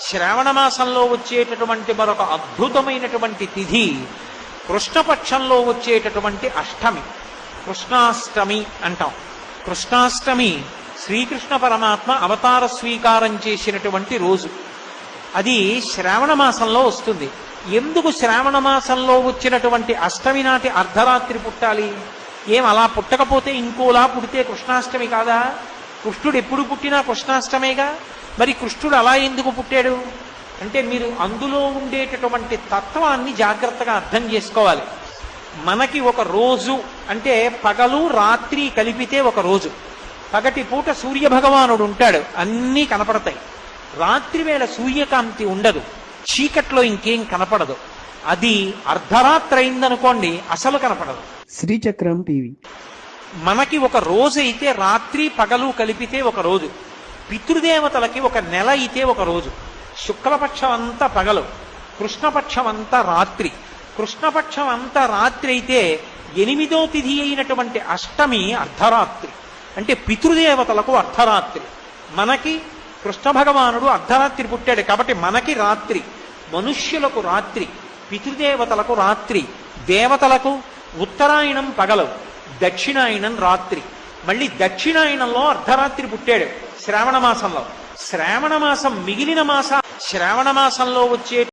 శ్రావణ మాసంలో వచ్చేటటువంటి మరొక అద్భుతమైనటువంటి తిథి కృష్ణపక్షంలో వచ్చేటటువంటి అష్టమి. కృష్ణాష్టమి అంటాం. కృష్ణాష్టమి శ్రీకృష్ణ పరమాత్మ అవతార స్వీకారం చేసినటువంటి రోజు. అది శ్రావణ మాసంలో వస్తుంది. ఎందుకు శ్రావణ మాసంలో వచ్చినటువంటి అష్టమి నాటి అర్ధరాత్రి పుట్టాలి? ఏం అలా పుట్టకపోతే ఇంకోలా పుడితే కృష్ణాష్టమి కాదా? కృష్ణుడు ఎప్పుడు పుట్టినా కృష్ణాష్టమేగా? మరి కృష్ణుడు అలా ఎందుకు పుట్టాడు? అంటే మీరు అందులో ఉండేటటువంటి తత్వాన్ని జాగ్రత్తగా అర్థం చేసుకోవాలి. మనకి ఒక రోజు అంటే పగలు రాత్రి కలిపితే ఒక రోజు. పగటి పూట సూర్య భగవానుడు ఉంటాడు అన్నీ కనపడతాయి. రాత్రి వేళ సూర్యకాంతి ఉండదు చీకట్లో ఇంకేం కనపడదు. అది అర్ధరాత్రి అయిందనుకోండి అసలు కనపడదు. శ్రీచక్రం టీవీ. మనకి ఒక రోజు అయితే రాత్రి పగలు కలిపితే ఒక రోజు. పితృదేవతలకి ఒక నెల అయితే ఒక రోజు. శుక్లపక్షం అంతా పగలు. కృష్ణపక్షం అంతా రాత్రి. కృష్ణపక్షం అంతా రాత్రి అయితే ఎనిమిదో తిథి అయినటువంటి అష్టమి అర్ధరాత్రి. అంటే పితృదేవతలకు అర్ధరాత్రి. మనకి కృష్ణ భగవానుడు అర్ధరాత్రి పుట్టాడు కాబట్టి మనకి రాత్రి. మనుష్యులకు రాత్రి. పితృదేవతలకు రాత్రి. దేవతలకు ఉత్తరాయణం పగలు. దక్షిణాయనం రాత్రి. మళ్ళీ దక్షిణాయనంలో అర్ధరాత్రి పుట్టాడు. శ్రావణ మాసంలో. శ్రావణ మాసం మిగిలిన మాస శ్రావణ మాసంలో వచ్చే